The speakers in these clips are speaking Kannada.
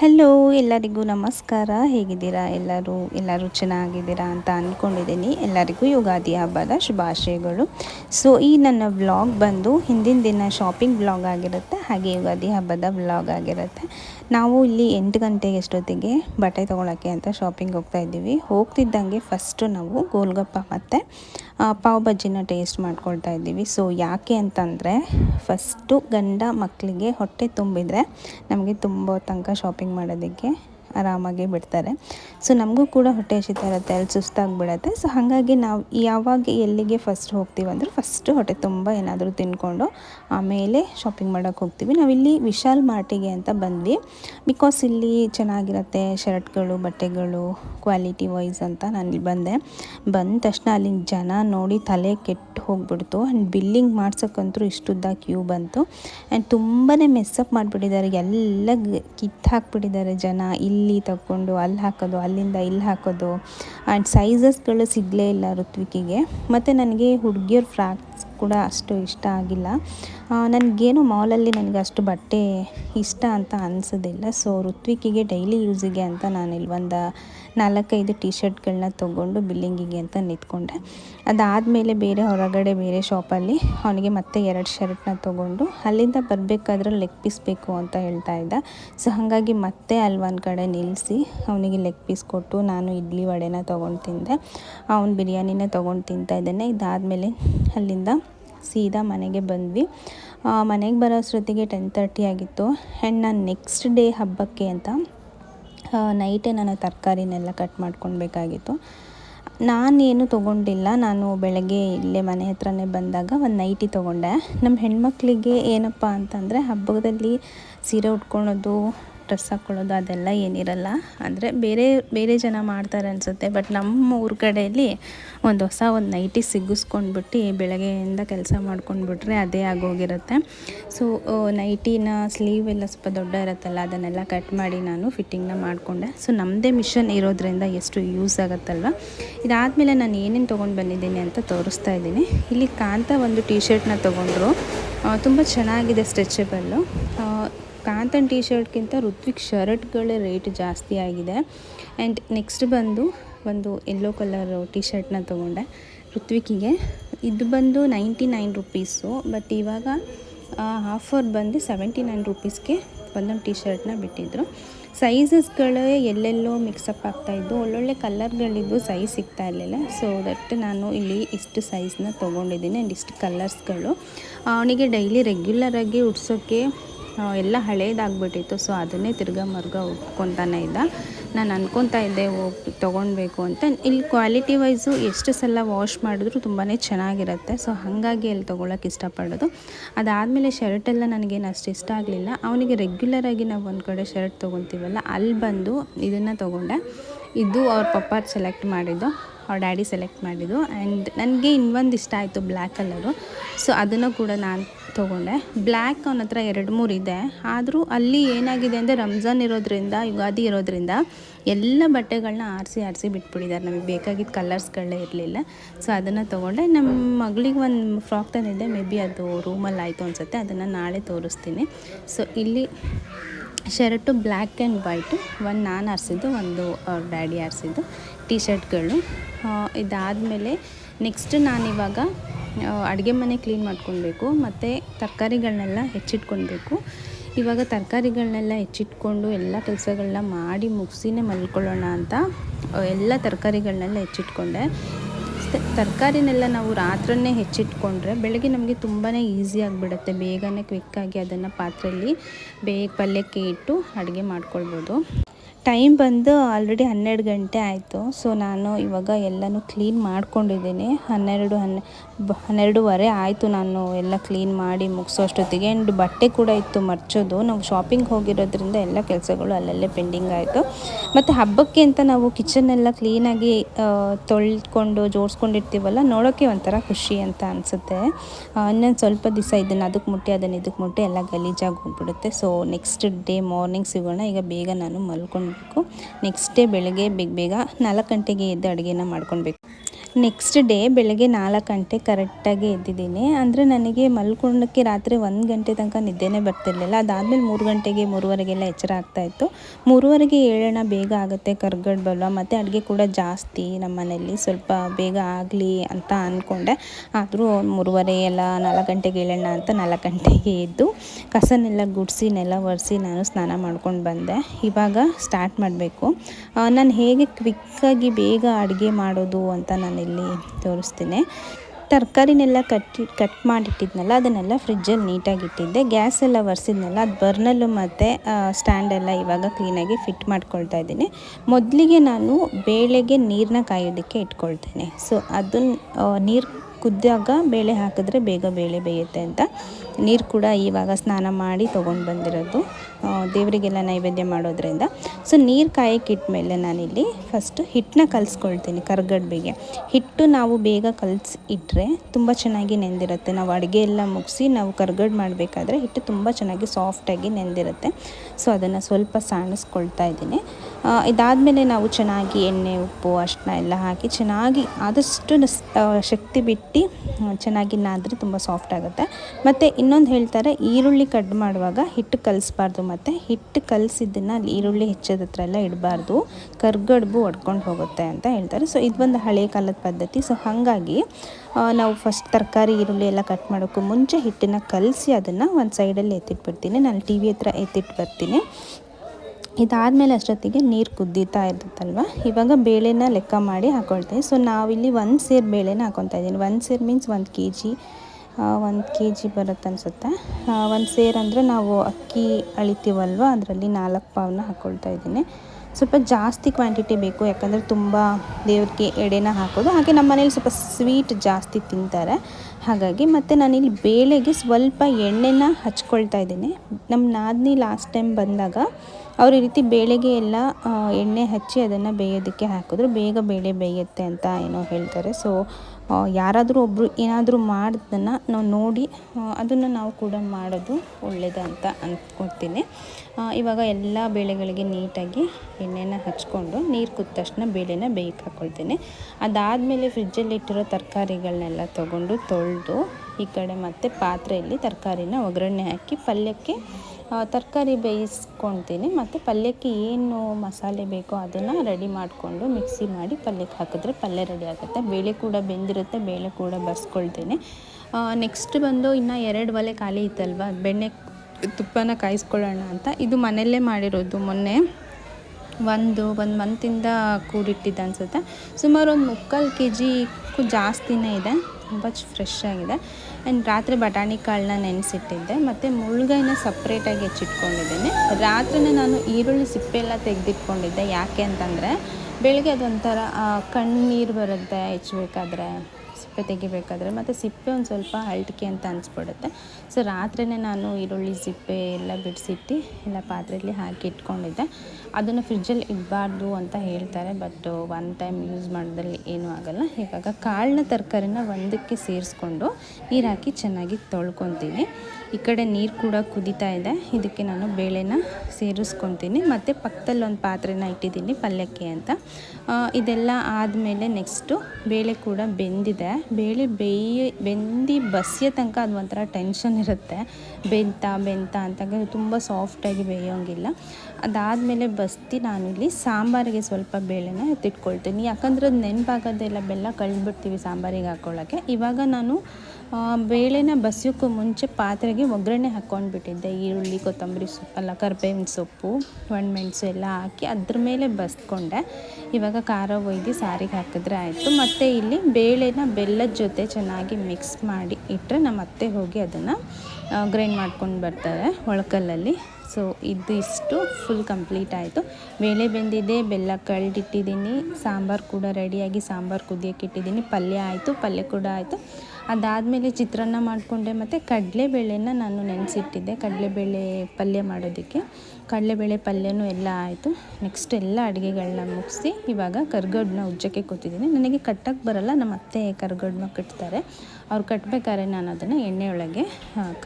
ಹಲೋ, ಎಲ್ಲರಿಗೂ ನಮಸ್ಕಾರ. ಹೇಗಿದ್ದೀರಾ? ಎಲ್ಲರೂ ಎಲ್ಲರೂ ಚೆನ್ನಾಗಿದ್ದೀರಾ ಅಂತ ಅಂದ್ಕೊಂಡಿದ್ದೀನಿ. ಎಲ್ಲರಿಗೂ ಯುಗಾದಿ ಹಬ್ಬದ ಶುಭಾಶಯಗಳು. ಸೊ ಈ ನನ್ನ ವ್ಲಾಗ್ ಬಂದು ಹಿಂದಿನ ದಿನ ಶಾಪಿಂಗ್ ವ್ಲಾಗ್ ಆಗಿರುತ್ತೆ, ಹಾಗೆ ಯುಗಾದಿ ಹಬ್ಬದ ವ್ಲಾಗ್ ಆಗಿರುತ್ತೆ. ನಾವು ಇಲ್ಲಿ ಎಂಟು ಗಂಟೆಗೆ ಎಷ್ಟೊತ್ತಿಗೆ ಬಟ್ಟೆ ತೊಗೊಳಕ್ಕೆ ಅಂತ ಶಾಪಿಂಗ್ ಹೋಗ್ತಾ ಇದ್ದೀವಿ. ಹೋಗ್ತಿದ್ದಂಗೆ ಫಸ್ಟು ನಾವು ಗೋಲ್ಗಪ್ಪ ಮತ್ತು ಪಾವ್ ಬಜ್ಜಿನ ಟೇಸ್ಟ್ ಮಾಡ್ಕೊಳ್ತಾ ಇದ್ದೀವಿ. ಸೊ ಯಾಕೆ ಅಂತಂದರೆ ಫಸ್ಟು ಗಂಡ ಮಕ್ಕಳಿಗೆ ಹೊಟ್ಟೆ ತುಂಬಿದರೆ ನಮಗೆ ತುಂಬ ತನಕ ಶಾಪಿಂಗ್ ಮಾಡೋದಕ್ಕೆ ಆರಾಮಾಗಿ ಬಿಡ್ತಾರೆ. ಸೊ ನಮಗೂ ಕೂಡ ಹೊಟ್ಟೆ ಹಸಿತಾ ಇರುತ್ತೆ, ಅಲ್ಲಿ ಸುಸ್ತಾಗಿಬಿಡತ್ತೆ. ಸೊ ಹಾಗಾಗಿ ನಾವು ಯಾವಾಗ ಎಲ್ಲಿಗೆ ಫಸ್ಟ್ ಹೋಗ್ತೀವಿ ಫಸ್ಟು ಹೊಟ್ಟೆ ತುಂಬ ಏನಾದರೂ ತಿನ್ಕೊಂಡು ಆಮೇಲೆ ಶಾಪಿಂಗ್ ಮಾಡೋಕ್ಕೆ ಹೋಗ್ತೀವಿ. ನಾವಿಲ್ಲಿ ವಿಶಾಲ್ ಮಾರ್ಟಿಗೆ ಅಂತ ಬಂದ್ವಿ. ಬಿಕಾಸ್ ಇಲ್ಲಿ ಚೆನ್ನಾಗಿರುತ್ತೆ ಶರ್ಟ್ಗಳು, ಬಟ್ಟೆಗಳು ಕ್ವಾಲಿಟಿ ವೈಸ್ ಅಂತ ನಾನು ಇಲ್ಲಿ ಬಂದೆ. ಬಂದ ತಕ್ಷಣ ಅಲ್ಲಿನ ಜನ ನೋಡಿ ತಲೆ ಕೆಟ್ಟು ಹೋಗ್ಬಿಡ್ತು. ಆ್ಯಂಡ್ ಬಿಲ್ಲಿಂಗ್ ಮಾಡ್ಸೋಕ್ಕಂತೂ ಇಷ್ಟುದ್ದ ಕ್ಯೂ ಬಂತು. ಆ್ಯಂಡ್ ತುಂಬಾ ಮೆಸ್ಸಪ್ ಮಾಡಿಬಿಟ್ಟಿದ್ದಾರೆ. ಎಲ್ಲ ಕಿತ್ತು ಹಾಕ್ಬಿಟ್ಟಿದ್ದಾರೆ ಜನ. ಇಲ್ಲಿ ತಗೊಂಡು ಅಲ್ಲಿ ಹಾಕೋದು, ಅಲ್ಲಿಂದ ಇಲ್ಲಿ ಹಾಕೋದು. ಆ್ಯಂಡ್ ಸೈಜಸ್ಗಳು ಸಿಗಲೇ ಇಲ್ಲ ಋತ್ವಿಕಿಗೆ. ಮತ್ತು ನನಗೆ ಹುಡುಗಿಯರ ಫ್ರಾಕ್ಸ್ ಕೂಡ ಅಷ್ಟು ಇಷ್ಟ ಆಗಿಲ್ಲ. ನನಗೇನು ಮಾಲಲ್ಲಿ ನನಗೆ ಅಷ್ಟು ಬಟ್ಟೆ ಇಷ್ಟ ಅಂತ ಅನಿಸೋದಿಲ್ಲ. ಸೊ ಋತ್ವಿಕಿಗೆ ಡೈಲಿ ಯೂಸಿಗೆ ಅಂತ ನಾನು ಇಲ್ಲಿ ಒಂದು ನಾಲ್ಕೈದು ಟಿ ಶರ್ಟ್ಗಳನ್ನ ತೊಗೊಂಡು ಬಿಲ್ಲಿಂಗಿಗೆ ಅಂತ ನಿಂತ್ಕೊಂಡೆ ಅದಾದಮೇಲೆ ಬೇರೆ ಹೊರಗಡೆ ಬೇರೆ ಶಾಪಲ್ಲಿ ಅವನಿಗೆ ಮತ್ತೆ ಎರಡು ಶರ್ಟ್ನ ತೊಗೊಂಡು ಅಲ್ಲಿಂದ ಬರಬೇಕಾದ್ರೆ ಲೆಗ್ ಪೀಸ್ ಬೇಕು ಅಂತ ಹೇಳ್ತಾ ಇದ್ದ. ಸೊ, ಹಾಗಾಗಿ ಮತ್ತೆ ಅಲ್ಲಿ ಒಂದು ಕಡೆ ನಿಲ್ಲಿಸಿ ಅವನಿಗೆ ಲೆಗ್ ಪೀಸ್ ಕೊಟ್ಟು ನಾನು ಇಡ್ಲಿ ವಡೆನ ತೊಗೊಂಡು ತಿಂದೆ. ಅವ್ನು ಬಿರಿಯಾನಿನ ತೊಗೊಂಡು ತಿಂತಾ ಇದ್ದಾನೆ. ಇದಾದಮೇಲೆ ಅಲ್ಲಿಂದ ಸೀದಾ ಮನೆಗೆ ಬಂದ್ವಿ. ಮನೆಗೆ ಬರೋ ಅಷ್ಟೊತ್ತಿಗೆ ಟೆನ್ ತರ್ಟಿ ಆಗಿತ್ತು. ಆ್ಯಂಡ್ ನಾನು ನೆಕ್ಸ್ಟ್ ಡೇ ಹಬ್ಬಕ್ಕೆ ಅಂತ ನೈಟೇ ನಾನು ತರಕಾರಿನೆಲ್ಲ ಕಟ್ ಮಾಡ್ಕೊಳ್ಬೇಕಾಗಿತ್ತು. ನಾನೇನು ತೊಗೊಂಡಿಲ್ಲ. ನಾನು ಬೆಳಗ್ಗೆ ಇಲ್ಲೇ ಮನೆ ಹತ್ರನೇ ಬಂದಾಗ ಒಂದು ನೈಟಿ ತೊಗೊಂಡೆ. ನಮ್ಮ ಹೆಣ್ಮಕ್ಳಿಗೆ ಏನಪ್ಪ ಅಂತಂದರೆ ಹಬ್ಬದಲ್ಲಿ ಸೀರೆ ಉಟ್ಕೊಳೋದು ಡ್ರೆಸ್ ಹಾಕ್ಕೊಳ್ಳೋದು ಅದೆಲ್ಲ ಏನಿರಲ್ಲ. ಅಂದರೆ ಬೇರೆ ಬೇರೆ ಜನ ಮಾಡ್ತಾರೆ ಅನಿಸುತ್ತೆ. ಬಟ್ ನಮ್ಮ ಊರ ಕಡೆಯಲ್ಲಿ ಒಂದು ಹೊಸ ಒಂದು ನೈಟಿ ಸಿಗಿಸ್ಕೊಂಡ್ಬಿಟ್ಟು ಬೆಳಗ್ಗೆಯಿಂದ ಕೆಲಸ ಮಾಡ್ಕೊಂಡ್ಬಿಟ್ರೆ ಅದೇ ಆಗೋಗಿರುತ್ತೆ. ಸೊ ನೈಟಿನ ಸ್ಲೀವ್ ಎಲ್ಲ ಸ್ವಲ್ಪ ದೊಡ್ಡ ಇರುತ್ತಲ್ಲ, ಅದನ್ನೆಲ್ಲ ಕಟ್ ಮಾಡಿ ನಾನು ಫಿಟ್ಟಿಂಗ್ನ ಮಾಡಿಕೊಂಡೆ. ಸೊ ನಮ್ಮದೇ ಮಿಷನ್ ಇರೋದ್ರಿಂದ ಎಷ್ಟು ಯೂಸ್ ಆಗುತ್ತಲ್ವ? ಇದಾದಮೇಲೆ ನಾನು ಏನೇನು ತೊಗೊಂಡು ಬಂದಿದ್ದೀನಿ ಅಂತ ತೋರಿಸ್ತಾ ಇದ್ದೀನಿ. ಇಲ್ಲಿ ಕಾಂತ ಒಂದು ಟಿ ಶರ್ಟ್ನ ತೊಗೊಂಡ್ರು. ತುಂಬ ಚೆನ್ನಾಗಿದೆ ಸ್ಟ್ರೆಚಬಲ್ಲು ಕಾಂತನ್ ಟೀ ಶರ್ಟ್ಗಿಂತ ಋತ್ವಿಕ್ ಶರ್ಟ್ಗಳೇ ರೇಟ್ ಜಾಸ್ತಿ ಆಗಿದೆ. ಆ್ಯಂಡ್ ನೆಕ್ಸ್ಟ್ ಬಂದು ಒಂದು ಯೆಲ್ಲೋ ಕಲರ್ ಟೀ ಶರ್ಟ್ನ ತೊಗೊಂಡೆ. ಋತ್ವಿಕಿಗೆ. ಇದು ಬಂದು ನೈಂಟಿ ನೈನ್ ರುಪೀಸು. ಬಟ್ ಇವಾಗ ಆಫರ್ ಬಂದು ಸೆವೆಂಟಿ ನೈನ್ ರುಪೀಸ್ಗೆ ಒಂದೊಂದು ಟೀ ಶರ್ಟ್ನ ಬಿಟ್ಟಿದ್ದರು ಸೈಜಸ್ಗಳು ಎಲ್ಲೆಲ್ಲೋ ಮಿಕ್ಸಪ್ ಆಗ್ತಾಯಿದ್ದು ಒಳ್ಳೊಳ್ಳೆ ಕಲರ್ಗಳಿದ್ದು ಸೈಜ್ ಸಿಗ್ತಾ ಇರಲಿಲ್ಲ. ಸೊ ದಟ್ ನಾನು ಇಲ್ಲಿ ಇಷ್ಟು ಸೈಜ್ನ ತೊಗೊಂಡಿದ್ದೀನಿ. ಆ್ಯಂಡ್ ಇಷ್ಟು ಕಲರ್ಸ್ಗಳು ಅವನಿಗೆ ಡೈಲಿ ರೆಗ್ಯುಲರಾಗಿ ಉಡ್ಸೋಕ್ಕೆ ಎಲ್ಲ ಹಳೇದಾಗ್ಬಿಟ್ಟಿತ್ತು ಸೊ ಅದನ್ನೇ ತಿರ್ಗಾ ಮರ್ಗ ಒಪ್ಕೊತಾನೆ ಇದ್ದ. ನಾನು ಅನ್ಕೊತಾ ಇದ್ದೆ ಹೋಗಿ ತೊಗೊಳ್ಬೇಕು ಅಂತ. ಇಲ್ಲಿ ಕ್ವಾಲಿಟಿ ವೈಸು ಎಷ್ಟು ಸಲ ವಾಶ್ ಮಾಡಿದ್ರು ತುಂಬಾ ಚೆನ್ನಾಗಿರುತ್ತೆ. ಸೊ ಹಾಗಾಗಿ ಅಲ್ಲಿ ತೊಗೊಳಕ್ಕೆ ಇಷ್ಟಪಡೋದು. ಅದಾದಮೇಲೆ ಶರ್ಟೆಲ್ಲ ನನಗೇನು ಅಷ್ಟು ಇಷ್ಟ ಆಗಲಿಲ್ಲ. ಅವನಿಗೆ ರೆಗ್ಯುಲರಾಗಿ ನಾವು ಒಂದು ಕಡೆ ಶರ್ಟ್ ತೊಗೊತೀವಲ್ಲ, ಅಲ್ಲಿ ಬಂದು ಇದನ್ನು ತೊಗೊಂಡೆ. ಇದು ಅವ್ರ ಪಪ್ಪ ಸೆಲೆಕ್ಟ್ ಮಾಡಿದ್ದು. ಅವ್ರ ಡ್ಯಾಡಿ ಸೆಲೆಕ್ಟ್ ಮಾಡಿದ್ದು. ಆ್ಯಂಡ್ ನನಗೆ ಇನ್ನೊಂದು ಇಷ್ಟ ಆಯಿತು ಬ್ಲ್ಯಾಕ್ ಕಲರು ಸೊ ಅದನ್ನು ಕೂಡ ನಾನು ತೊಗೊಂಡೆ. ಬ್ಲ್ಯಾಕ್ ಅವನ ಹತ್ರ ಎರಡು ಮೂರು ಇದೆ. ಆದರೂ ಅಲ್ಲಿ ಏನಾಗಿದೆ ಅಂದರೆ ರಂಜಾನ್ ಇರೋದ್ರಿಂದ, ಯುಗಾದಿ ಇರೋದ್ರಿಂದ ಎಲ್ಲ ಬಟ್ಟೆಗಳನ್ನ ಆರಿಸಿ ಆರಿಸಿ ಬಿಟ್ಬಿಟ್ಟಿದ್ದಾರೆ. ನಮಗೆ ಬೇಕಾಗಿದ್ದ ಕಲರ್ಸ್ಗಳೇ ಇರಲಿಲ್ಲ. ಸೊ ಅದನ್ನು ತೊಗೊಂಡೆ. ನಮ್ಮ ಮಗಳಿಗೆ ಒಂದು ಫ್ರಾಕ್ ತಂದಿದ್ದೆ. ಮೇ ಬಿ ಅದು ರೂಮಲ್ಲಿ ಆಯಿತು ಅನಿಸುತ್ತೆ. ಅದನ್ನು ನಾಳೆ ತೋರಿಸ್ತೀನಿ. ಸೊ ಇಲ್ಲಿ ಶರ್ಟು ಬ್ಲ್ಯಾಕ್ ಆ್ಯಂಡ್ ವೈಟು ಒಂದು ನಾನು ಆರಿಸಿದ್ದು, ಒಂದು, ಅವ್ರ ಡ್ಯಾಡಿ ಆರಿಸಿದ್ದು. ಟಿ ಶರ್ಟ್ಗಳು ಇದಾದಮೇಲೆ ನೆಕ್ಸ್ಟ್ ನಾನಿವಾಗ ಅಡುಗೆ ಮನೆ ಕ್ಲೀನ್ ಮಾಡ್ಕೊಳ್ಬೇಕು, ಮತ್ತು ತರಕಾರಿಗಳನ್ನೆಲ್ಲ ಹೆಚ್ಚಿಟ್ಕೊಳ್ಬೇಕು. ಇವಾಗ ತರಕಾರಿಗಳನ್ನೆಲ್ಲ ಹೆಚ್ಚಿಟ್ಕೊಂಡು ಎಲ್ಲ ಕೆಲಸಗಳನ್ನ ಮಾಡಿ ಮುಗಿಸಿನೇ ಮಲ್ಕೊಳ್ಳೋಣ ಅಂತ ಎಲ್ಲ ತರಕಾರಿಗಳನ್ನೆಲ್ಲ ಹೆಚ್ಚಿಟ್ಕೊಂಡೆ. ತರಕಾರಿನೆಲ್ಲ ನಾವು ರಾತ್ರನೇ ಹೆಚ್ಚಿಟ್ಕೊಂಡ್ರೆ ಬೆಳಗ್ಗೆ ನಮಗೆ ತುಂಬಾ ಈಸಿ ಆಗಿಬಿಡುತ್ತೆ, ಬೇಗನೆ ಕ್ವಿಕ್ಕಾಗಿ ಅದನ್ನು ಪಾತ್ರೆಯಲ್ಲಿ ಬೇಗ ಪಲ್ಯಕ್ಕೆ ಇಟ್ಟು ಅಡುಗೆ ಮಾಡ್ಕೊಳ್ಬೋದು. ಟೈಮ್ ಬಂದು ಆಲ್ರೆಡಿ ಹನ್ನೆರಡು ಗಂಟೆ ಆಯಿತು. ಸೊ ನಾನು ಇವಾಗ ಎಲ್ಲನೂ ಕ್ಲೀನ್ ಮಾಡ್ಕೊಂಡಿದ್ದೀನಿ. ಹನ್ನೆರಡು, ಹನ್ನೆ ಹನ್ನೆರಡುವರೆ ಆಯಿತು ನಾನು ಎಲ್ಲ ಕ್ಲೀನ್ ಮಾಡಿ ಮುಗಿಸೋ ಅಷ್ಟೊತ್ತಿಗೆ ಆ್ಯಂಡ್ ಬಟ್ಟೆ ಕೂಡ ಇತ್ತು ಮರ್ಚೋದು. ನಾವು ಶಾಪಿಂಗ್ ಹೋಗಿರೋದ್ರಿಂದ ಎಲ್ಲ ಕೆಲಸಗಳು ಅಲ್ಲಲ್ಲೇ ಪೆಂಡಿಂಗ್ ಆಯಿತು. ಮತ್ತು ಹಬ್ಬಕ್ಕೆ ಅಂತ ನಾವು ಕಿಚನ್ನೆಲ್ಲ ಕ್ಲೀನಾಗಿ ತೊಳ್ಕೊಂಡು, ಜೋಡಿಸ್ಕೊಂಡಿರ್ತೀವಲ್ಲ ನೋಡೋಕ್ಕೆ ಒಂಥರ ಖುಷಿ ಅಂತ ಅನಿಸುತ್ತೆ. ಇನ್ನೊಂದು ಸ್ವಲ್ಪ ದಿವಸ ಇದನ್ನು ಅದಕ್ಕೆ ಮುಟ್ಟಿ, ಅದನ್ನು ಇದಕ್ಕೆ ಮುಟ್ಟಿ ಎಲ್ಲ ಗಲೀಜಾಗಿ ಹೋಗ್ಬಿಡುತ್ತೆ. ಸೊ ನೆಕ್ಸ್ಟ್ ಡೇ ಮಾರ್ನಿಂಗ್ ಸಿಗೋಣ. ಈಗ ಬೇಗ ನಾನು ಮಲ್ಕೊಂಡು ಮಾಡ್ಕೊಳ್ಬೇಕು. ನೆಕ್ಸ್ಟ್ ಡೇ ಬೆಳಗ್ಗೆ ಬೇಗ ಬೇಗ ನಾಲ್ಕು ಗಂಟೆಗೆ ಎದ್ದು ಅಡುಗೆನ ಮಾಡ್ಕೊಳ್ಬೇಕು. ನೆಕ್ಸ್ಟ್ ಡೇ ಬೆಳಗ್ಗೆ ನಾಲ್ಕು ಗಂಟೆ ಕರೆಕ್ಟಾಗಿ ಎದ್ದಿದ್ದೀನಿ. ಅಂದರೆ ನನಗೆ ಮಲ್ಕೊಳ್ಳೋಕ್ಕೆ ರಾತ್ರಿ ಒಂದು ಗಂಟೆ ತನಕ ನಿದ್ದೆನೇ ಬರ್ತಿರ್ಲಿಲ್ಲ. ಅದಾದಮೇಲೆ ಮೂರು ಗಂಟೆಗೆ ಮೂರುವರೆಗೆಲ್ಲ ಎಚ್ಚರ ಆಗ್ತಾಯಿತ್ತು ಮೂರುವರೆಗೆ ಏಳೋಣ ಬೇಗ ಆಗುತ್ತೆ ಕರ್ಗಡ್ಬಲ್ವ ಮತ್ತು ಅಡುಗೆ ಕೂಡ ಜಾಸ್ತಿ ನಮ್ಮ ಮನೆಯಲ್ಲಿ ಸ್ವಲ್ಪ ಬೇಗ ಆಗಲಿ ಅಂತ ಅಂದ್ಕೊಂಡೆ ಆದರೂ ಮೂರುವರೆ ಎಲ್ಲ ನಾಲ್ಕು ಗಂಟೆಗೆ ಏಳೋಣ ಅಂತ ನಾಲ್ಕು ಗಂಟೆಗೆ ಎದ್ದು ಕಸನೆಲ್ಲ ಗುಡಿಸಿ, ನೆಲ ಒರೆಸಿ ನಾನು ಸ್ನಾನ ಮಾಡ್ಕೊಂಡು ಬಂದೆ. ಇವಾಗ ಸ್ಟಾರ್ಟ್ ಮಾಡಬೇಕು. ನಾನು ಹೇಗೆ ಕ್ವಿಕ್ಕಾಗಿ ಬೇಗ ಅಡುಗೆ ಮಾಡೋದು ಅಂತ ನಾನು ಇಲ್ಲಿ ತೋರಿಸ್ತೀನಿ. ತರಕಾರಿನೆಲ್ಲ ಕಟ್ಟಿ ಕಟ್ ಮಾಡಿಟ್ಟಿದ್ನಲ್ಲ, ಅದನ್ನೆಲ್ಲ ಫ್ರಿಜ್ಜಲ್ಲಿ ನೀಟಾಗಿ ಇಟ್ಟಿದ್ದೆ. ಗ್ಯಾಸ್ ಎಲ್ಲ ಒರೆಸಿದ್ನಲ್ಲ, ಅದು ಬರ್ನಲ್ಲು ಮತ್ತು ಸ್ಟ್ಯಾಂಡೆಲ್ಲ ಇವಾಗ ಕ್ಲೀನಾಗಿ ಫಿಟ್ ಮಾಡ್ಕೊಳ್ತಾ ಇದ್ದೀನಿ. ಮೊದಲಿಗೆ ನಾನು ಬೇಳೆಗೆ ನೀರನ್ನ ಕಾಯೋದಕ್ಕೆ ಇಟ್ಕೊಳ್ತೇನೆ. ಸೊ ಅದನ್ನ ನೀರು ಕುದ್ದಾಗ ಬೇಳೆ ಹಾಕಿದ್ರೆ ಬೇಗ ಬೇಳೆ ಬೇಯುತ್ತೆ ಅಂತ. ನೀರು ಕೂಡ ಇವಾಗ ಸ್ನಾನ ಮಾಡಿ ತೊಗೊಂಡು ಬಂದಿರೋದು. ದೇವರಿಗೆಲ್ಲ ನೈವೇದ್ಯ ಮಾಡೋದ್ರಿಂದ. ಸೊ ನೀರು ಕಾಯಕ್ಕೆ ಇಟ್ಮೇಲೆ ನಾನಿಲ್ಲಿ ಫಸ್ಟು ಹಿಟ್ಟನ್ನ ಕಲಿಸ್ಕೊಳ್ತೀನಿ ಕರ್ಗಡ್ಬಿಗೆ. ಹಿಟ್ಟು ನಾವು ಬೇಗ ಕಲಸಿ ಇಟ್ಟರೆ ತುಂಬ ಚೆನ್ನಾಗಿ ನೆಂದಿರುತ್ತೆ. ನಾವು ಅಡುಗೆ ಎಲ್ಲ ಮುಗಿಸಿ ನಾವು ಕರ್ಗಡ್ ಮಾಡಬೇಕಾದ್ರೆ ಹಿಟ್ಟು ತುಂಬ ಚೆನ್ನಾಗಿ ಸಾಫ್ಟಾಗಿ ನೆಂದಿರುತ್ತೆ. ಸೊ ಅದನ್ನು ಸ್ವಲ್ಪ ಸಾಣಿಸ್ಕೊಳ್ತಾ ಇದ್ದೀನಿ. ಇದಾದಮೇಲೆ ನಾವು ಚೆನ್ನಾಗಿ ಎಣ್ಣೆ, ಉಪ್ಪು ಅಷ್ಟನ್ನ ಎಲ್ಲ ಹಾಕಿ ಚೆನ್ನಾಗಿ ಆದಷ್ಟು ಶಕ್ತಿ ಬಿಟ್ಟು ಚೆನ್ನಾಗಿ ನಾದ್ರೆ, ತುಂಬ ಸಾಫ್ಟ್ ಆಗುತ್ತೆ. ಮತ್ತು ಇನ್ನೊಂದು ಹೇಳ್ತಾರೆ, ಈರುಳ್ಳಿ ಕಟ್ ಮಾಡುವಾಗ ಹಿಟ್ಟು ಕಲಿಸ್ಬಾರ್ದು ಮತ್ತು. ಹಿಟ್ಟು ಕಲಿಸಿದ್ದನ್ನು ಅಲ್ಲಿ ಈರುಳ್ಳಿ ಹೆಚ್ಚೋದ ಹತ್ರ ಎಲ್ಲ ಇಡಬಾರ್ದು. ಕರ್ಗಡ್ಬು ಒಡ್ಕೊಂಡು ಹೋಗುತ್ತೆ ಅಂತ ಹೇಳ್ತಾರೆ. ಸೊ ಇದು ಒಂದು ಹಳೆಯ ಕಾಲದ ಪದ್ಧತಿ. ಸೊ ಹಾಗಾಗಿ ನಾವು ಫಸ್ಟ್ ತರಕಾರಿ, ಈರುಳ್ಳಿ ಎಲ್ಲ ಕಟ್ ಮಾಡೋಕ್ಕೂ ಮುಂಚೆ ಹಿಟ್ಟನ್ನು ಕಲಸಿ ಅದನ್ನು ಒಂದು ಸೈಡಲ್ಲಿ ಎತ್ತಿಟ್ಬಿಡ್ತೀನಿ. ನಾನು ಟಿ ವಿ ಹತ್ರ ಎತ್ತಿಟ್ಟು ಬರ್ತೀನಿ. ಇದಾದಮೇಲೆ ಅಷ್ಟೊತ್ತಿಗೆ ನೀರು ಕುದ್ದೀತಾ ಇರುತ್ತಲ್ವ? ಇವಾಗ ಬೇಳೆನ ಲೆಕ್ಕ ಮಾಡಿ ಹಾಕ್ಕೊಳ್ತೀನಿ ಸೊ ನಾವಿಲ್ಲಿ ಒಂದು ಸೇರು ಬೇಳೆನ ಹಾಕೊತಾ ಇದ್ದೀನಿ. ಒಂದು ಸೇರು ಮೀನ್ಸ್ ಒಂದು ಕೆ ಜಿ ಒಂದು ಕೆ ಜಿ ಬರುತ್ತೆ ಅನಿಸುತ್ತೆ ಒಂದು ಸೇರು ಅಂದರೆ ನಾವು ಅಕ್ಕಿ ಅಳಿತೀವಲ್ವ? ಅದರಲ್ಲಿ ನಾಲ್ಕು ಪಾವನ್ನ ಹಾಕ್ಕೊಳ್ತಾ ಇದ್ದೀನಿ. ಸ್ವಲ್ಪ ಜಾಸ್ತಿ ಕ್ವಾಂಟಿಟಿ ಬೇಕು. ಯಾಕಂದರೆ ತುಂಬ ದೇವ್ರಿಗೆ ಎಡೆನ ಹಾಕೋದು. ಹಾಗೆ ನಮ್ಮ ಮನೇಲಿ ಸ್ವಲ್ಪ ಸ್ವೀಟ್ ಜಾಸ್ತಿ ತಿಂತಾರೆ. ಹಾಗಾಗಿ ಮತ್ತು ನಾನಿಲ್ಲಿ ಬೇಳೆಗೆ ಸ್ವಲ್ಪ ಎಣ್ಣೆನ ಹಚ್ಕೊಳ್ತಾ ಇದ್ದೀನಿ. ನಮ್ಮ ನಾದಿನಿ ಲಾಸ್ಟ್ ಟೈಮ್ ಬಂದಾಗ ಅವ್ರು ಈ ರೀತಿ ಬೇಳೆಗೆ ಎಲ್ಲ ಎಣ್ಣೆ ಹಚ್ಚಿ ಅದನ್ನು ಬೇಯೋದಕ್ಕೆ ಹಾಕಿದ್ರು. ಬೇಗ ಬೇಳೆ ಬೇಯುತ್ತೆ ಅಂತ ಏನೋ ಹೇಳ್ತಾರೆ. ಸೊ ಯಾರಾದರೂ ಒಬ್ಬರು ಏನಾದರೂ ಮಾಡೋದನ್ನು ನಾವು ನೋಡಿ ಅದನ್ನು ನಾವು ಕೂಡ ಮಾಡೋದು ಒಳ್ಳೆಯದಂತ ಅಂದ್ಕೊಳ್ತೀನಿ ಇವಾಗ ಎಲ್ಲ ಬೇಳೆಗಳಿಗೆ ನೀಟಾಗಿ ಎಣ್ಣೆನ ಹಚ್ಕೊಂಡು ನೀರು ಕುದ್ದ ತಕ್ಷಣ ಬೇಳೆನ ಬೇಯಕ್ಕೆ ಹಾಕ್ಕೊಳ್ತೀನಿ ಅದಾದಮೇಲೆ ಫ್ರಿಜ್ಜಲ್ಲಿ ಇಟ್ಟಿರೋ ತರಕಾರಿಗಳನ್ನೆಲ್ಲ ತೊಗೊಂಡು ತೊಳೆದು, ಈ ಕಡೆ ಮತ್ತೆ ಪಾತ್ರೆಯಲ್ಲಿ ತರಕಾರಿನ ಒಗ್ಗರಣೆ ಹಾಕಿ ಪಲ್ಯಕ್ಕೆ ತರಕಾರಿ ಬೇಯಿಸ್ಕೊಳ್ತೀನಿ. ಮತ್ತು ಪಲ್ಯಕ್ಕೆ ಏನು ಮಸಾಲೆ ಬೇಕೋ ಅದನ್ನು ರೆಡಿ ಮಾಡಿಕೊಂಡು ಮಿಕ್ಸಿ ಮಾಡಿ ಪಲ್ಯಕ್ಕೆ ಹಾಕಿದ್ರೆ ಪಲ್ಯ ರೆಡಿ ಆಗುತ್ತೆ. ಬೇಳೆ ಕೂಡ ಬೆಂದಿರುತ್ತೆ, ಬೇಳೆ ಕೂಡ ಬಸ್ಕೊಳ್ತೀನಿ ನೆಕ್ಸ್ಟ್ ಬಂದು ಇನ್ನು ಎರಡು ಒಲೆ ಖಾಲಿ ಇತ್ತಲ್ವ? ಬೆಣ್ಣೆ ತುಪ್ಪನ ಕಾಯಿಸ್ಕೊಳ್ಳೋಣ ಅಂತ. ಇದು ಮನೆಯಲ್ಲೇ ಮಾಡಿರೋದು. ಮೊನ್ನೆ ಒಂದು ಒಂದು ಮಂತಿಂದ ಕೂಡಿಟ್ಟಿದ್ದ ಅನಿಸುತ್ತೆ. ಸುಮಾರು ಒಂದು ಮುಕ್ಕಾಲು ಕೆ ಜಿಗೂ ಜಾಸ್ತಿನೇ ಇದೆ. ತುಂಬ ಫ್ರೆಶ್ ಆಗಿದೆ. ಆ್ಯಂಡ್ ರಾತ್ರಿ ಬಟಾಣಿ ಕಾಳನ್ನ ನೆನೆಸಿಟ್ಟಿದ್ದೆ. ಮತ್ತು ಮುಳುಗೈನ ಸಪ್ರೇಟಾಗಿ ಹೆಚ್ಚಿಟ್ಕೊಂಡಿದ್ದೀನಿ. ರಾತ್ರಿನೇ ನಾನು ಈರುಳ್ಳಿ ಸಿಪ್ಪೆ ಎಲ್ಲ ತೆಗೆದಿಟ್ಕೊಂಡಿದ್ದೆ. ಯಾಕೆ ಅಂತಂದರೆ, ಬೆಳಗ್ಗೆ ಅದೊಂಥರ ಕಣ್ಣೀರು ಬರುತ್ತೆ ಹೆಚ್ಚಬೇಕಾದ್ರೆ. ಸಿಪ್ಪೆ ತೆಗಿಬೇಕಾದ್ರೆ ಮತ್ತು ಸಿಪ್ಪೆ ಒಂದು ಸ್ವಲ್ಪ ಅಳ್ಟಿಕೆ ಅಂತ ಅನಿಸ್ಬಿಡುತ್ತೆ. ಸೊ ರಾತ್ರಿಯೇ ನಾನು ಈರುಳ್ಳಿ, ಸಿಪ್ಪೆ ಎಲ್ಲ ಬಿಡಿಸಿಟ್ಟು ಎಲ್ಲ ಪಾತ್ರೆಯಲ್ಲಿ ಹಾಕಿ ಇಟ್ಕೊಂಡಿದ್ದೆ. ಅದನ್ನು ಫ್ರಿಜ್ಜಲ್ಲಿ ಇಡಬಾರ್ದು ಅಂತ ಹೇಳ್ತಾರೆ ಬಟ್ ಒನ್ ಟೈಮ್ ಯೂಸ್ ಮಾಡಿದಲ್ಲಿ ಏನೂ ಆಗೋಲ್ಲ. ಇವಾಗ ಕಾಳಿನ ತರಕಾರಿನ ಒಂದಕ್ಕೆ ಸೇರಿಸ್ಕೊಂಡು ನೀರು ಹಾಕಿ ಚೆನ್ನಾಗಿ ತೊಳ್ಕೊತೀನಿ. ಈ ಕಡೆ ನೀರು ಕೂಡ ಕುದೀತಾ ಇದೆ. ಇದಕ್ಕೆ ನಾನು ಬೇಳೆನ ಸೇರಿಸ್ಕೊತೀನಿ. ಮತ್ತು ಪಕ್ಕದಲ್ಲಿ ಒಂದು ಪಾತ್ರೆನ ಇಟ್ಟಿದ್ದೀನಿ ಪಲ್ಯಕ್ಕೆ ಅಂತ. ಇದೆಲ್ಲ ಆದಮೇಲೆ ನೆಕ್ಸ್ಟು ಬೇಳೆ ಕೂಡ ಬೆಂದಿದೆ. ಬೇಳೆ ಬೇಯ, ಬೆಂದು ಬಸಿಯೋ ತನಕ ಅದು ಒಂಥರ ಟೆನ್ಷನ್ ಇರುತ್ತೆ. ಬೆಂತ ಬೆಂತ ಅಂತ ತುಂಬ ಸಾಫ್ಟಾಗಿ ಬೇಯೋಂಗಿಲ್ಲ. ಅದಾದಮೇಲೆ ಬಸ್ತಿ ನಾನಿಲ್ಲಿ ಸಾಂಬಾರಿಗೆ ಸ್ವಲ್ಪ ಬೇಳೆನ ಎತ್ತಿಟ್ಕೊಳ್ತೀನಿ. ಯಾಕಂದ್ರೆ ಅದು ನೆನಪಾಗೋದೆಲ್ಲ ಬೆಲ್ಲ ಕಳ್ಬಿಡ್ತೀವಿ ಸಾಂಬಾರಿಗೆ ಹಾಕ್ಕೊಳ್ಳೋಕ್ಕೆ ಇವಾಗ ನಾನು ಬೇಳೆನ ಬಸಿಯೋಕ್ಕೂ ಮುಂಚೆ ಪಾತ್ರೆಗೆ ಒಗ್ಗರಣೆ ಹಾಕ್ಕೊಂಡ್ಬಿಟ್ಟಿದ್ದೆ. ಈರುಳ್ಳಿ, ಕೊತ್ತಂಬರಿ ಸೊಪ್ಪು, ಅಲ್ಲ ಕರ್ಬೇವಿನ ಸೊಪ್ಪು, ಒಣಮೆಣಸು ಎಲ್ಲ ಹಾಕಿ ಅದ್ರ ಮೇಲೆ ಬಸ್ಕೊಂಡೆ. ಇವಾಗ ಖಾರ ಒಯ್ದು ಸಾರಿಗೆ ಹಾಕಿದ್ರೆ ಆಯಿತು. ಮತ್ತು ಇಲ್ಲಿ ಬೇಳೆನ ಬೆಲ್ಲದ ಜೊತೆ ಚೆನ್ನಾಗಿ ಮಿಕ್ಸ್ ಮಾಡಿ ಇಟ್ಟರೆ ನಮ್ಮ ಅತ್ತೆ ಹೋಗಿ ಅದನ್ನು ಗ್ರೈಂಡ್ ಮಾಡ್ಕೊಂಡು ಬರ್ತಾರೆ ಒಳಕಲ್ಲಲ್ಲಿ. ಸೊ ಇದು ಇಷ್ಟು ಫುಲ್ ಕಂಪ್ಲೀಟ್ ಆಯಿತು. ಬೇಳೆ ಬೆಂದಿದೆ, ಬೆಲ್ಲ ಕಳ್ದಿಟ್ಟಿದ್ದೀನಿ, ಸಾಂಬಾರು ಕೂಡ ರೆಡಿಯಾಗಿ ಸಾಂಬಾರು ಕುದಿಯೋಕ್ಕಿಟ್ಟಿದ್ದೀನಿ ಪಲ್ಯ ಆಯಿತು, ಪಲ್ಯ ಕೂಡ ಆಯಿತು. ಅದಾದಮೇಲೆ ಚಿತ್ರಾನ್ನ ಮಾಡಿಕೊಂಡೆ, ಮತ್ತು ಕಡಲೆಬೇಳೆನ ನಾನು ನೆನೆಸಿಟ್ಟಿದ್ದೆ. ಕಡಲೆಬೇಳೆ ಪಲ್ಯ ಮಾಡೋದಕ್ಕೆ. ಕಡಲೆಬೇಳೆ ಪಲ್ಯನೂ ಎಲ್ಲ ಆಯಿತು. ನೆಕ್ಸ್ಟ್ ಎಲ್ಲ ಅಡುಗೆಗಳನ್ನ ಮುಗಿಸಿ ಇವಾಗ ಕರ್ಗಡ್ನ ಉಜ್ಜಕ್ಕೆ ಕೂತಿದ್ದೀನಿ. ನನಗೆ ಕಟ್ಟಕ್ಕೆ ಬರಲ್ಲ, ನಮ್ಮ ಅತ್ತೆ ಕರ್ಗಡ್ನ ಕಟ್ತಾರೆ. ಅವ್ರು ಕಟ್ಟಬೇಕಾದ್ರೆ ನಾನು ಅದನ್ನು ಎಣ್ಣೆಯೊಳಗೆ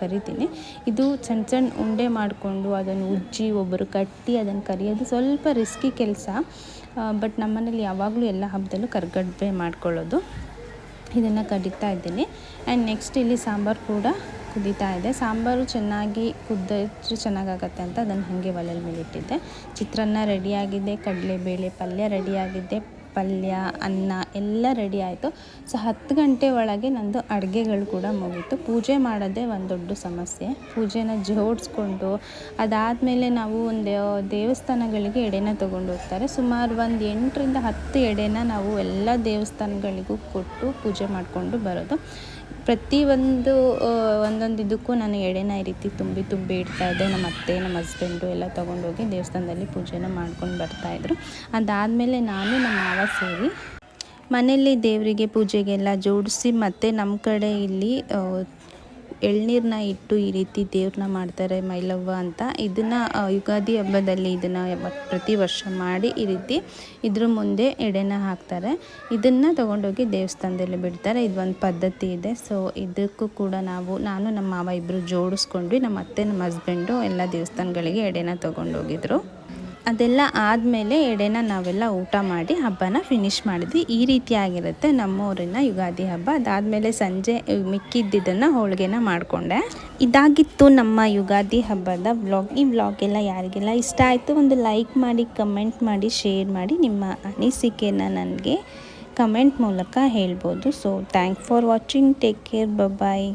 ಕರಿತೀನಿ. ಇದು ಸಣ್ಣ ಸಣ್ಣ ಉಂಡೆ ಮಾಡಿಕೊಂಡು ಅದನ್ನು ಉಜ್ಜಿ ಒಬ್ಬರು ಕಟ್ಟಿ ಅದನ್ನು ಕರಿಯೋದು ಸ್ವಲ್ಪ ರಿಸ್ಕಿ ಕೆಲಸ. ಬಟ್ ನಮ್ಮನೇಲಿ ಯಾವಾಗಲೂ ಎಲ್ಲ ಹಬ್ಬದಲ್ಲೂ ಕರ್ಗಡ್ಬೆ ಮಾಡ್ಕೊಳ್ಳೋದು. ಇದನ್ನು ಕಡಿತಾ ಇದ್ದೀನಿ. ಆ್ಯಂಡ್ ನೆಕ್ಸ್ಟ್ ಇಲ್ಲಿ ಸಾಂಬಾರು ಕೂಡ ಕುದೀತಾ ಇದೆ. ಸಾಂಬಾರು ಚೆನ್ನಾಗಿ ಕುದ್ದಿದ್ರೆ ಚೆನ್ನಾಗಾಗತ್ತೆ ಅಂತ ಅದನ್ನು ಹಾಗೆ ಒಲೆಯಲ್ಲಿ ಮೇಲೆ ಇಟ್ಟಿದ್ದೆ ಚಿತ್ರಾನ್ನ ರೆಡಿಯಾಗಿದೆ ಕಡಲೆಬೇಳೆ ಪಲ್ಯ ರೆಡಿಯಾಗಿದೆ ಪಲ್ಯ, ಅನ್ನ ಎಲ್ಲ ರೆಡಿ ಆಯಿತು. ಸೊ ಹತ್ತು ಗಂಟೆ ಒಳಗೆ ನಂದು ಅಡುಗೆಗಳು ಕೂಡ ಮುಗೀತು. ಪೂಜೆ ಮಾಡೋದೇ ಒಂದು ದೊಡ್ಡ ಸಮಸ್ಯೆ. ಪೂಜೆನ ಜೋಡಿಸ್ಕೊಂಡು, ಅದಾದಮೇಲೆ ನಾವು ಒಂದು ದೇವಸ್ಥಾನಗಳಿಗೆ ಎಡೆನ ತೊಗೊಂಡು ಹೋಗ್ತಾರೆ. ಸುಮಾರು ಒಂದು ಎಂಟರಿಂದ ಹತ್ತು ಎಡೆನ ನಾವು ಎಲ್ಲ ದೇವಸ್ಥಾನಗಳಿಗೂ ಕೊಟ್ಟು ಪೂಜೆ ಮಾಡಿಕೊಂಡು ಬರೋದು. ಪ್ರತಿಯೊಂದು ಒಂದೊಂದು ಇದಕ್ಕೂ ನಾನು ಎಡೆನ ಈ ರೀತಿ ತುಂಬಿ ತುಂಬಿ ಇಡ್ತಾ ಇದ್ದೆ. ನಮ್ಮ ಅತ್ತೆ, ನಮ್ಮ ಹಸ್ಬೆಂಡು ಎಲ್ಲ ತೊಗೊಂಡೋಗಿ ದೇವಸ್ಥಾನದಲ್ಲಿ ಪೂಜೆನ ಮಾಡ್ಕೊಂಡು ಬರ್ತಾಯಿದ್ರು ಅದಾದಮೇಲೆ ನಾನು, ನಮ್ಮ ಮಾವ ಸೇರಿ ಮನೆಯಲ್ಲಿ ದೇವರಿಗೆ ಪೂಜೆಗೆಲ್ಲ ಜೋಡಿಸಿ ಮತ್ತು ನಮ್ಮ ಕಡೆ ಇಲ್ಲಿ ಎಳ್ನೀರನ್ನ ಇಟ್ಟು ಈ ರೀತಿ ದೇವ್ರನ್ನ ಮಾಡ್ತಾರೆ ಮೈಲವ್ವ ಅಂತ. ಇದನ್ನು ಯುಗಾದಿ ಹಬ್ಬದಲ್ಲಿ ಇದನ್ನು ಪ್ರತಿ ವರ್ಷ ಮಾಡಿ ಈ ರೀತಿ ಇದ್ರ ಮುಂದೆ ಎಡೆನ ಹಾಕ್ತಾರೆ. ಇದನ್ನು ತೊಗೊಂಡೋಗಿ ದೇವಸ್ಥಾನದಲ್ಲಿ ಬಿಡ್ತಾರೆ. ಇದೊಂದು ಪದ್ಧತಿ ಇದೆ. ಸೊ ಇದಕ್ಕೂ ಕೂಡ ನಾವು, ನಾನು, ನಮ್ಮ ಮಾವ ಇಬ್ಬರು ಜೋಡಿಸ್ಕೊಂಡ್ವಿ. ನಮ್ಮ ಅತ್ತೆ, ನಮ್ಮ ಹಸ್ಬೆಂಡು ಎಲ್ಲ ದೇವಸ್ಥಾನಗಳಿಗೆ ಎಡೆನ ತೊಗೊಂಡೋಗಿದ್ರು. ಅದೆಲ್ಲ ಆದಮೇಲೆ ಎಡೆನ ನಾವೆಲ್ಲ ಊಟ ಮಾಡಿ ಹಬ್ಬನ ಫಿನಿಶ್ ಮಾಡಿದ್ವಿ. ಈ ರೀತಿಯಾಗಿರುತ್ತೆ ನಮ್ಮೂರಿನ ಯುಗಾದಿ ಹಬ್ಬ. ಅದಾದಮೇಲೆ ಸಂಜೆ ಮಿಕ್ಕಿದ್ದಿದ್ದನ್ನು ಹೋಳಿಗೆನ ಮಾಡಿಕೊಂಡೆ. ಇದಾಗಿತ್ತು ನಮ್ಮ ಯುಗಾದಿ ಹಬ್ಬದ ವ್ಲಾಗ್ ಈ ಬ್ಲಾಗ್ ಎಲ್ಲ ಯಾರಿಗೆಲ್ಲ ಇಷ್ಟ ಆಯಿತು ಒಂದು ಲೈಕ್ ಮಾಡಿ ಕಮೆಂಟ್ ಮಾಡಿ ಶೇರ್ ಮಾಡಿ. ನಿಮ್ಮ ಅನಿಸಿಕೆನ ನನಗೆ ಕಮೆಂಟ್ ಮೂಲಕ ಹೇಳ್ಬೋದು. So thank for watching take care bye